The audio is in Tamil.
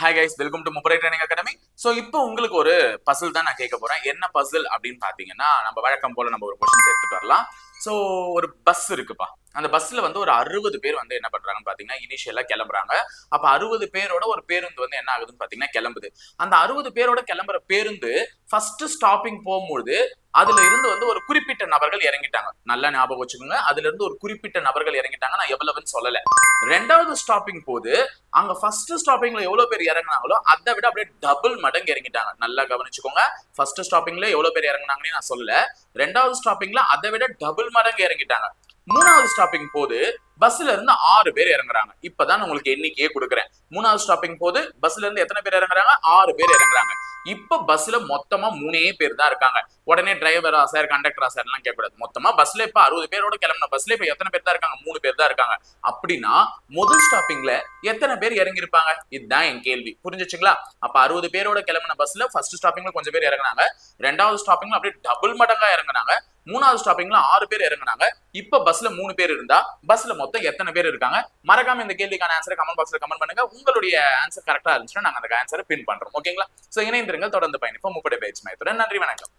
ஹாய் கைஸ் வெல்கம் டு முப்பரை ட்ரைனிங் அகாடமி ஸோ இப்போ உங்களுக்கு ஒரு பசில் தான் நான் கேட்க போறேன். என்ன பசில் அப்படின்னு பார்த்தீங்கன்னா நம்ம வழக்கம் போல நம்ம ஒரு கொஸ்டின்ஸ் எடுத்துட்டு வரலாம். ஸோ ஒரு பஸ் இருக்குப்பா. அந்த பஸ்ல வந்து ஒரு அறுபது பேர் வந்து என்ன பண்றாங்கன்னு பாத்தீங்கன்னா இனிஷியலா கிளம்புறாங்க. அப்ப அறுபது பேரோட ஒரு பேருந்து வந்து என்ன ஆகுதுன்னு பாத்தீங்கன்னா கிளம்புது. அந்த அறுபது பேரோட கிளம்புற பேருந்து ஃபர்ஸ்ட் ஸ்டாப்பிங் போகும்போது அதுல இருந்து வந்து ஒரு குறிப்பிட்ட நபர்கள் இறங்கிட்டாங்க. நல்லா ஞாபகம் வச்சுக்கோங்க. அதுல இருந்து ஒரு குறிப்பிட்ட நபர்கள் இறங்கிட்டாங்க. நான் எவ்வளவுன்னு சொல்லல. ரெண்டாவது ஸ்டாப்பிங் போது அங்க ஃபர்ஸ்ட் ஸ்டாப்பிங்ல எவ்வளவு பேர் இறங்குனாங்களோ அதை விட அப்படியே டபுள் மடங்கு இறங்கிட்டாங்க. நல்லா கவனிச்சுக்கோங்க. ஃபர்ஸ்ட் ஸ்டாப்பிங்ல எவ்வளவு பேர் இறங்குனாங்கன்னு நான் சொல்லல. ரெண்டாவது ஸ்டாப்பிங்ல அதை விட டபுள் மடங்கு இறங்கிட்டாங்க. மூணாவது ஸ்டாப்பிங் போது பஸ்ல இருந்து ஆறு பேர் இறங்குறாங்க. இப்பதான் நான் உங்களுக்கு எண்ணிக்கையே கொடுக்குறேன். மூணாவது ஸ்டாப்பிங் போது பஸ்ல இருந்து எத்தனை பேர் இறங்குறாங்க? ஆறு பேர் இறங்குறாங்க. இப்ப பஸ்ல மொத்தமா மூணே பேர் தான் இருக்காங்க. உடனே டிரைவரா சார் கண்டக்டரா சார் எல்லாம் கேட்கக்கூடாது. மொத்தமா பஸ்ல இப்ப அறுபது பேரோட கிளம்புன பஸ்ல இப்ப எத்தனை பேர் தான் இருக்காங்க? மூணு பேர் தான் இருக்காங்க. அப்படின்னா முதல் ஸ்டாப்பிங்ல எத்தனை பேர் இறங்கி இருப்பாங்க இதுதான் என் கேள்வி. புரிஞ்சுச்சுங்களா? அப்ப அறுபது பேரோட கிளம்புன பஸ்ல ஃபர்ஸ்ட் ஸ்டாப்பிங்ல கொஞ்சம் பேர் இறங்குனாங்க. ரெண்டாவது ஸ்டாப்பிங்ல அப்படியே டபுள் மடங்கா இறங்குனாங்க. மூணாவது ஸ்டாப்பிங்ல ஆறு பேர் இறங்குனாங்க. இப்ப பஸ்ல மூணு பேர் இருந்தா பஸ்ல மொத்தம் எத்தனை பேர் இருக்காங்க? மறக்காம இந்த கேள்விக்கான ஆன்சரை கமெண்ட் பாக்ஸ்ல கமெண்ட் பண்ணுங்க. உங்களுடைய ஆன்சர் கரெக்டா இருந்துச்சுன்னா நாங்க அந்த ஆன்சரை பின் பண்றோம். ஓகேங்களா சோ இணைந்திருங்கள். தொடர்ந்து பயணிப்போம். முப்படை பயிற்சி மையத்துடன் நன்றி வணக்கம்.